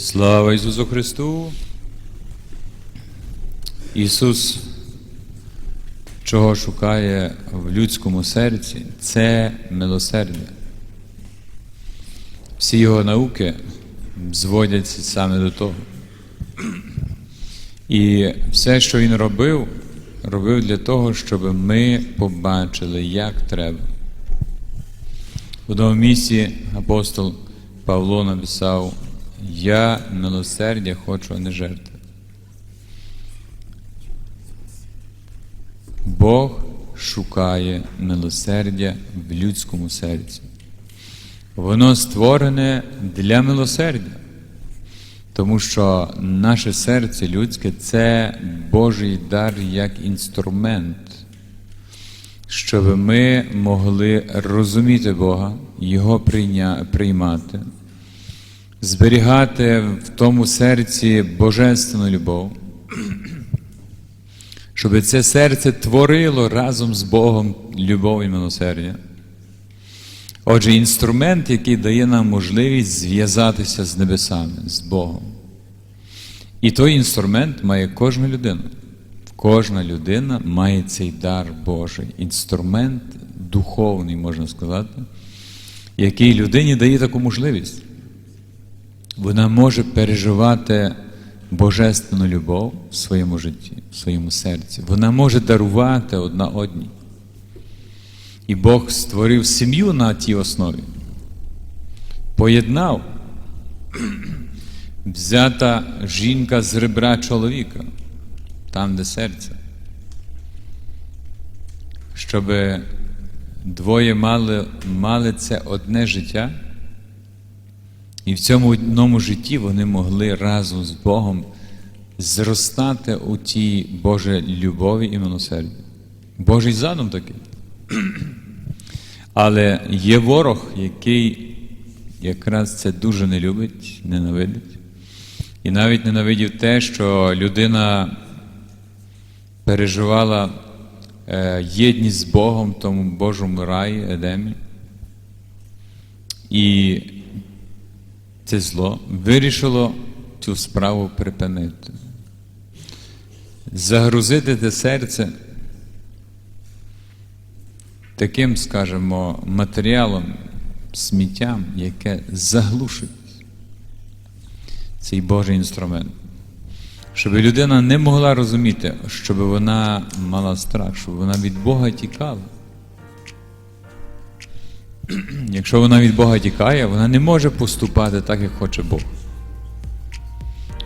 Слава Ісусу Христу! Ісус, чого шукає в людському серці, це милосердя. Всі його науки зводяться саме до того. І все, що він робив, робив для того, щоб ми побачили, як треба. В одному місці апостол Павло написав: Я милосердя хочу, а не жертви. Бог шукає милосердя в людському серці. Воно створене для милосердя, тому що наше серце людське це Божий дар як інструмент, щоб ми могли розуміти Бога, Його прийня... приймати, зберігати в тому серці божественну любов, щоб це серце творило разом з Богом любов і милосердя. Отже, інструмент, який дає нам можливість зв'язатися з небесами, з Богом. І той інструмент має кожна людина. Кожна людина має цей дар Божий, інструмент духовний, можна сказати, який людині дає таку можливість. Вона може переживати божественну любов в своєму житті, в своєму серці. Вона може дарувати одна одній. І Бог створив сім'ю на тій основі, поєднав взята жінка з ребра чоловіка, там, де серце, щоб двоє мали, мали це одне життя, і в цьому одному житті вони могли разом з Богом зростати у тій Божій любові і милосерді. Божий задум такий. Але є ворог, який якраз це дуже не любить, ненавидить. І навіть ненавидів те, що людина переживала е, єдність з Богом тому Божому раї, Едемі. І це зло вирішило цю справу припинити. Загрузити те серце таким, скажімо, матеріалом, сміттям, яке заглушить цей Божий інструмент. Щоб людина не могла розуміти, щоб вона мала страх, щоб вона від Бога тікала. Якщо вона від Бога тікає, вона не може поступати так, як хоче Бог.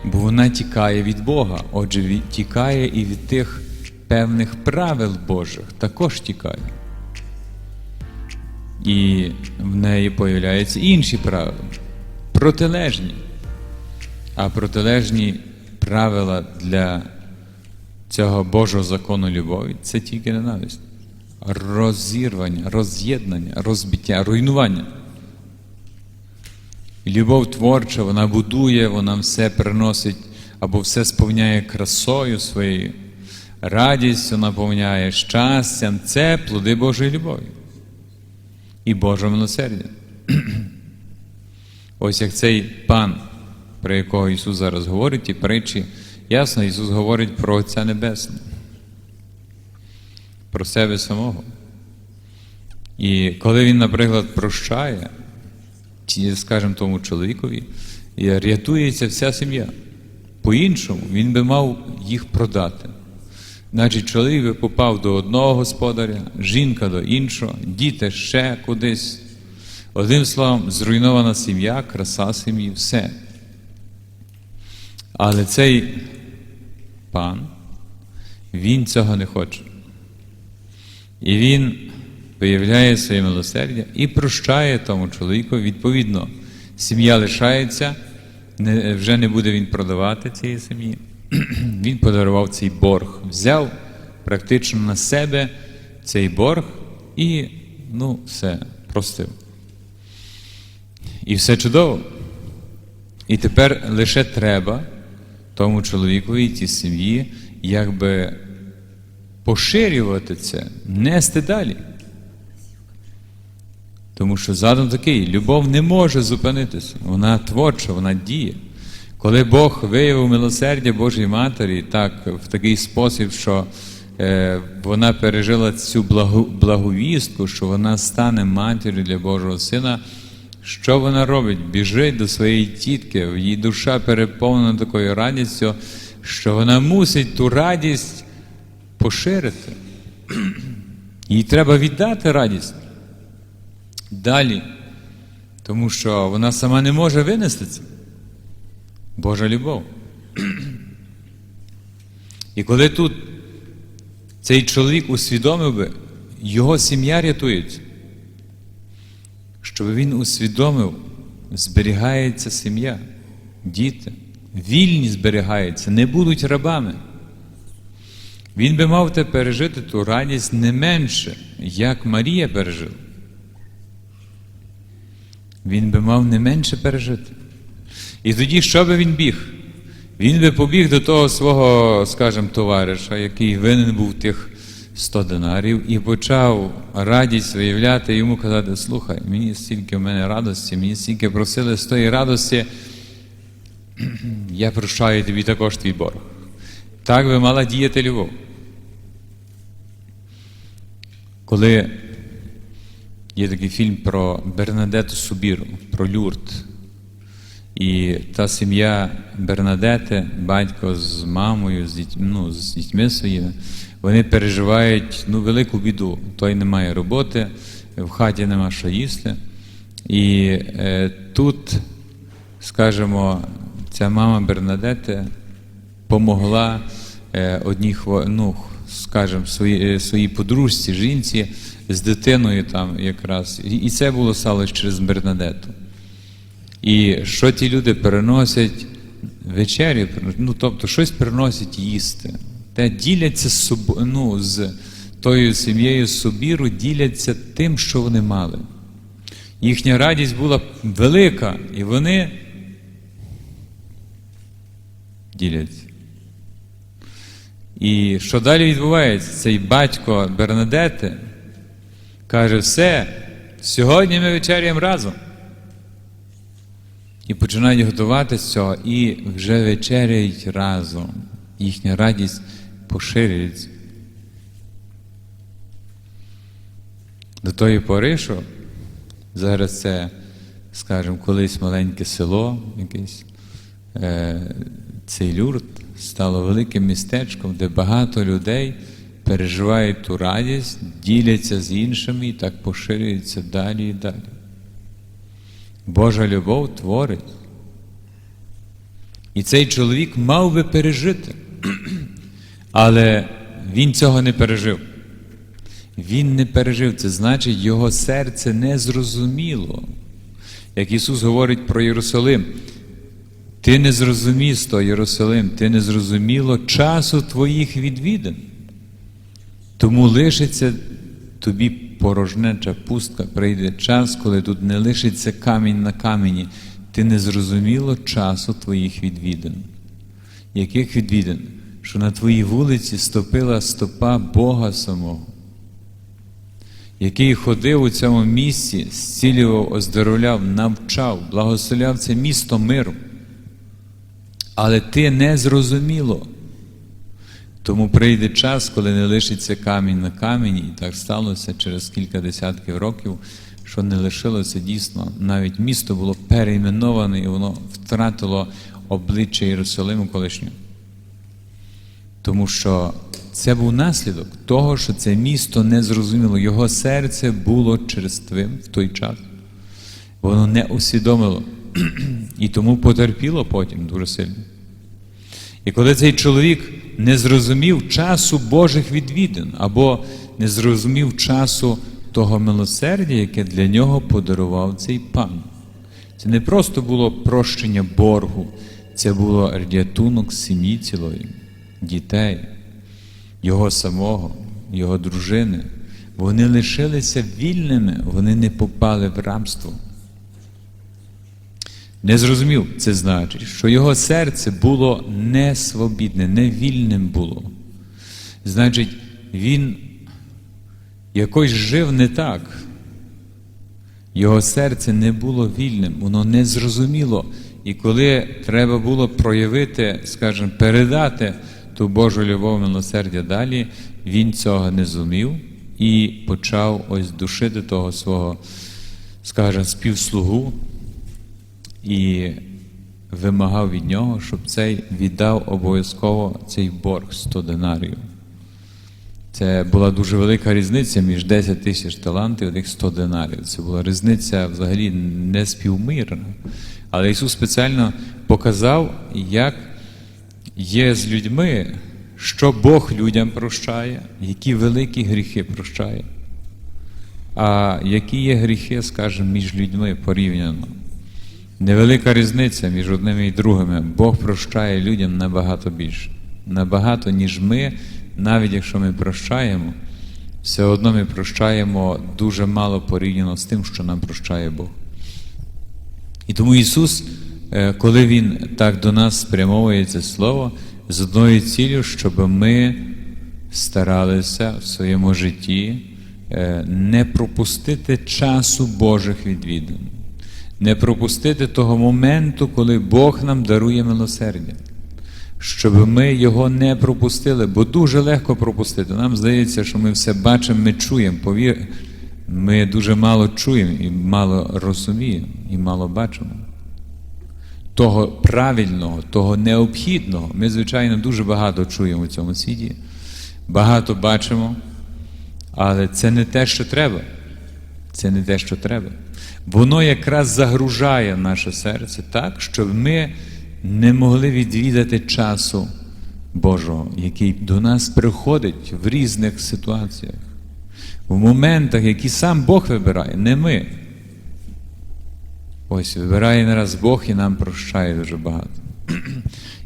Бо вона тікає від Бога, отже, тікає і від тих певних правил Божих також тікає. І в неї появляються інші правила, протилежні. А протилежні правила для цього Божого закону любові це тільки ненависть, розірвання, роз'єднання, розбиття, руйнування. Любов творча, вона будує, вона все приносить або все сповняє красою своєю, радістю наповняє щастям. Це плоди Божої любові і Божого милосердя. Ось як цей пан, про якого Ісус зараз говорить, ті притчі, ясно, Ісус говорить про Отця Небесного, про себе самого. І коли Він, наприклад, прощає, скажімо, тому чоловікові, і рятується вся сім'я. По-іншому він би мав їх продати. Значить, чоловік би попав до одного господаря, жінка до іншого, діти ще кудись. Одним словом, зруйнована сім'я, краса сім'ї, все. Але цей пан, він цього не хоче. І він виявляє своє милосердя і прощає тому чоловіку. Відповідно, сім'я лишається, вже не буде він продавати цієї сім'ї. Він подарував цей борг, взяв практично на себе цей борг і, ну, все, простив. І все чудово. І тепер лише треба тому чоловікові, і тій сім'ї, якби поширювати це, нести далі. Тому що задум такий, любов не може зупинитися, вона творча, вона діє. Коли Бог виявив милосердя Божій Матері так, в такий спосіб, що е, вона пережила цю благу, благовістку, що вона стане матір'ю для Божого Сина, що вона робить? Біжить до своєї тітки, її душа переповнена такою радістю, що вона мусить ту радість поширити. Їй треба віддати радість далі, тому що вона сама не може винести це. Божа любов. І коли тут цей чоловік усвідомив би, його сім'я рятується, щоб він усвідомив, зберігається сім'я, діти, вільні зберігаються, не будуть рабами. Він би мав те пережити ту радість не менше, як Марія пережила. Він би мав не менше пережити. І тоді що би він біг? Він би побіг до того свого, скажімо, товариша, який винен був тих 100 динарів, і почав радість виявляти йому казати: слухай, мені стільки в мене радості, мені стільки просили з тої радості, я прощаю тобі також твій борг. Так би мала діяти любов. Коли є такий фільм про Бернадету Субіру, про Люрт. І та сім'я Бернадети, батько з мамою, з дітьми, ну, з дітьми своїми, вони переживають ну, велику біду. Той не має роботи, в хаті нема що їсти. І е, тут, скажімо, ця мама Бернадети помогла е, одній ну, скажімо, своїй, своїй подружці, жінці з дитиною там якраз. І- це було сталося через Бернадету. І що ті люди переносять вечерю, ну тобто щось приносять їсти. Те діляться з ну, з тою сім'єю Собіру, діляться тим, що вони мали. Їхня радість була велика, і вони діляться. І що далі відбувається? Цей батько Бернадети каже: все, сьогодні ми вечеряємо разом. І починають готувати з цього, і вже вечеряють разом. Їхня радість поширюється. До тої пори, що зараз це, скажімо, колись маленьке село, якесь, е, цей люрт стало великим містечком, де багато людей переживають ту радість, діляться з іншими і так поширюється далі і далі. Божа любов творить. І цей чоловік мав би пережити, але він цього не пережив. Він не пережив, це значить, його серце не зрозуміло. Як Ісус говорить про Єрусалим, ти не зрозумісто, Єрусалим, ти не зрозуміло часу твоїх відвідин. Тому лишиться тобі порожнеча пустка, прийде час, коли тут не лишиться камінь на камені, ти не зрозуміло часу твоїх відвідин. Яких відвідин? Що на твоїй вулиці ступила стопа Бога самого, який ходив у цьому місці, зцілював, оздоровляв, навчав, благословляв це місто миру. Але ти не зрозуміло. Тому прийде час, коли не лишиться камінь на камені, і так сталося через кілька десятків років, що не лишилося дійсно. Навіть місто було перейменоване, і воно втратило обличчя Єрусалиму колишнього. Тому що це був наслідок того, що це місто не зрозуміло. Його серце було черствим в той час. Воно не усвідомило. І тому потерпіло потім дуже сильно. І коли цей чоловік не зрозумів часу Божих відвідин, або не зрозумів часу того милосердя, яке для нього подарував цей пан, це не просто було прощення боргу, це було рятунок сім'ї цілої, дітей, його самого, його дружини. Вони лишилися вільними, вони не попали в рабство. Не зрозумів, це значить, що його серце було не свобідне, не вільним було. Значить, він якось жив не так. Його серце не було вільним, воно не зрозуміло, І коли треба було проявити, скажімо, передати ту Божу любов милосердя далі, він цього не зумів і почав ось душити того свого, скажімо, співслугу і вимагав від нього, щоб цей віддав обов'язково цей борг 100 динарів. Це була дуже велика різниця між 10 тисяч талантів і тих 100 динарів. Це була різниця взагалі неспівмірна. Але Ісус спеціально показав, як є з людьми, що Бог людям прощає, які великі гріхи прощає. А які є гріхи, скажімо, між людьми порівняно. Невелика різниця між одними і другими. Бог прощає людям набагато більше. Набагато, ніж ми, навіть якщо ми прощаємо, все одно ми прощаємо дуже мало порівняно з тим, що нам прощає Бог. І тому Ісус, е, коли Він так до нас спрямовує це Слово, з одною цілею, щоб ми старалися в своєму житті е, не пропустити часу Божих відвідин, не пропустити того моменту, коли Бог нам дарує милосердя. Щоб ми його не пропустили, бо дуже легко пропустити. Нам здається, що ми все бачимо, ми чуємо. Повір, ми дуже мало чуємо і мало розуміємо, і мало бачимо. Того правильного, того необхідного. Ми, звичайно, дуже багато чуємо у цьому світі, багато бачимо, але це не те, що треба. Це не те, що треба. Воно якраз загружає наше серце так, щоб ми не могли відвідати часу Божого, який до нас приходить в різних ситуаціях, в моментах, які сам Бог вибирає, не ми. Ось вибирає нараз Бог і нам прощає дуже багато.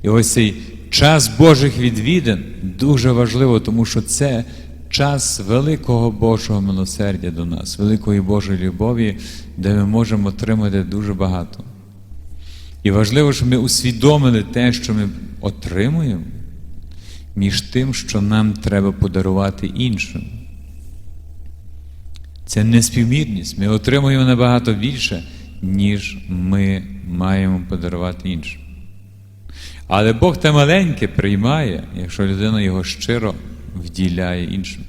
І ось цей час Божих відвідин дуже важливо, тому що це час великого Божого милосердя до нас, великої Божої любові, де ми можемо отримати дуже багато. І важливо, щоб ми усвідомили те, що ми отримуємо, між тим, що нам треба подарувати іншим. Це неспівмірність. Ми отримуємо набагато більше, ніж ми маємо подарувати іншим. Але Бог те маленьке приймає, якщо людина його щиро вділяє іншим.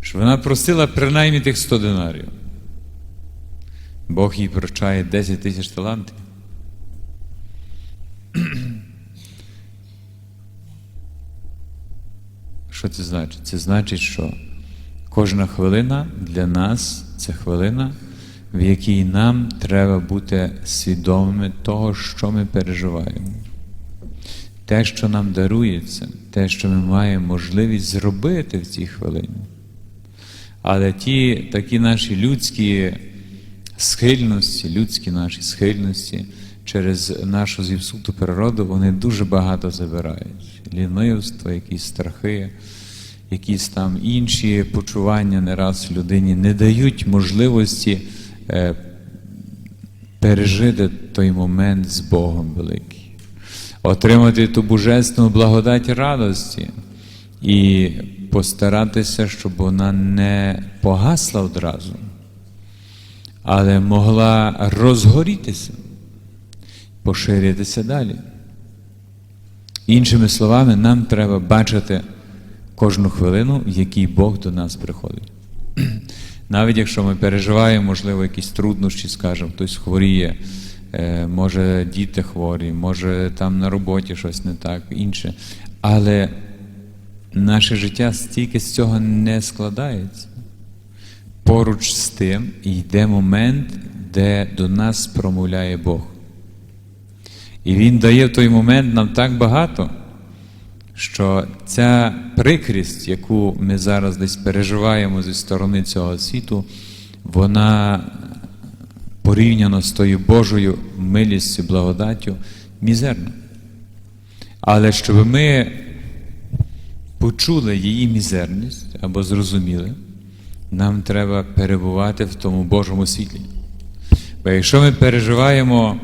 Що вона просила принаймні тих 100 динарів. Бог їй прощає 10 тисяч талантів. Що це значить? Це значить, що кожна хвилина для нас це хвилина, в якій нам треба бути свідомими того, що ми переживаємо. Те, що нам дарується, те, що ми маємо можливість зробити в цій хвилині. Але ті такі наші людські схильності, людські наші схильності через нашу зівсуту природу, вони дуже багато забирають. Лінивство, якісь страхи, якісь там інші почування не раз людині не дають можливості е, пережити той момент з Богом великий, отримати ту божественну благодать радості і постаратися, щоб вона не погасла одразу, але могла розгорітися, поширитися далі. Іншими словами, нам треба бачити кожну хвилину, в якій Бог до нас приходить. Навіть якщо ми переживаємо, можливо, якісь труднощі, скажімо, хтось хворіє, може діти хворі, може там на роботі щось не так, інше. Але наше життя стільки з цього не складається. Поруч з тим йде момент, де до нас промовляє Бог. І Він дає в той момент нам так багато, що ця прикрість, яку ми зараз десь переживаємо зі сторони цього світу, вона порівняно з тою Божою милістю, благодаттю, мізерна. Але щоб ми почули її мізерність або зрозуміли, нам треба перебувати в тому Божому світлі. Бо якщо ми переживаємо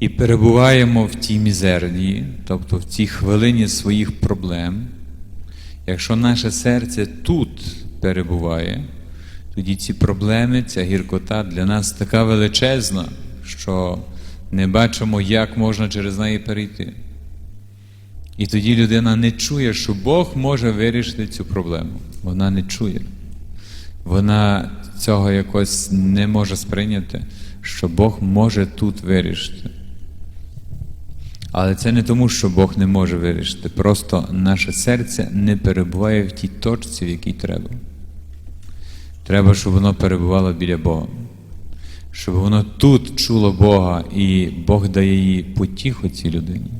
і перебуваємо в тій мізернії, тобто в цій хвилині своїх проблем, якщо наше серце тут перебуває, тоді ці проблеми, ця гіркота для нас така величезна, що не бачимо, як можна через неї перейти. І тоді людина не чує, що Бог може вирішити цю проблему. Вона не чує. Вона цього якось не може сприйняти, що Бог може тут вирішити. Але це не тому, що Бог не може вирішити. Просто наше серце не перебуває в тій точці, в якій треба. Треба, щоб воно перебувало біля Бога. Щоб воно тут чуло Бога, і Бог дає їй потіху цій людині,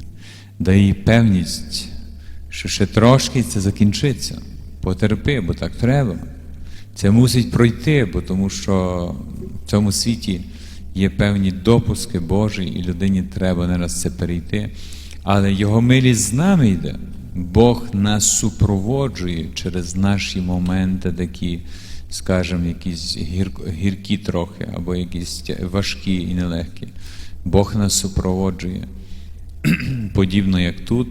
дає їй певність, що ще трошки це закінчиться. Потерпи, бо так треба. Це мусить пройти, бо тому що в цьому світі є певні допуски Божі, і людині треба не раз це перейти. Але Його милість з нами йде. Бог нас супроводжує через наші моменти такі, скажімо, якісь гір- гіркі трохи, або якісь важкі і нелегкі. Бог нас супроводжує. Подібно як тут,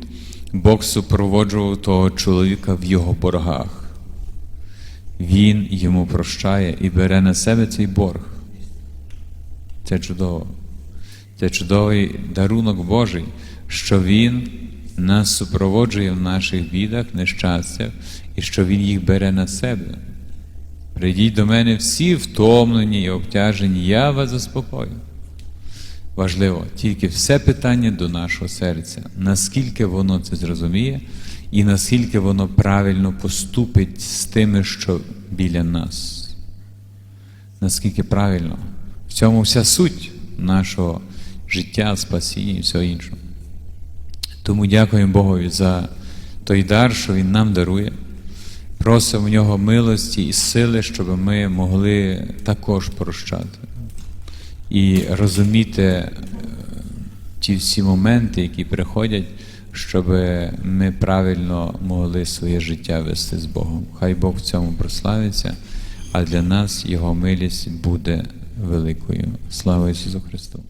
Бог супроводжував того чоловіка в його боргах. Він йому прощає і бере на себе цей борг. Це чудово. Це чудовий дарунок Божий, що Він нас супроводжує в наших бідах, нещастях, і що Він їх бере на себе. Прийдіть до мене всі втомлені і обтяжені, я вас заспокою. Важливо, тільки все питання до нашого серця, наскільки воно це зрозуміє, і наскільки воно правильно поступить з тими, що біля нас. Наскільки правильно. В цьому вся суть нашого життя, спасіння і всього іншого. Тому дякуємо Богові за той дар, що Він нам дарує. Просимо в нього милості і сили, щоб ми могли також прощати і розуміти е, ті всі моменти, які приходять, щоб ми правильно могли своє життя вести з Богом. Хай Бог в цьому прославиться, а для нас Його милість буде великою. Слава Ісусу Христу!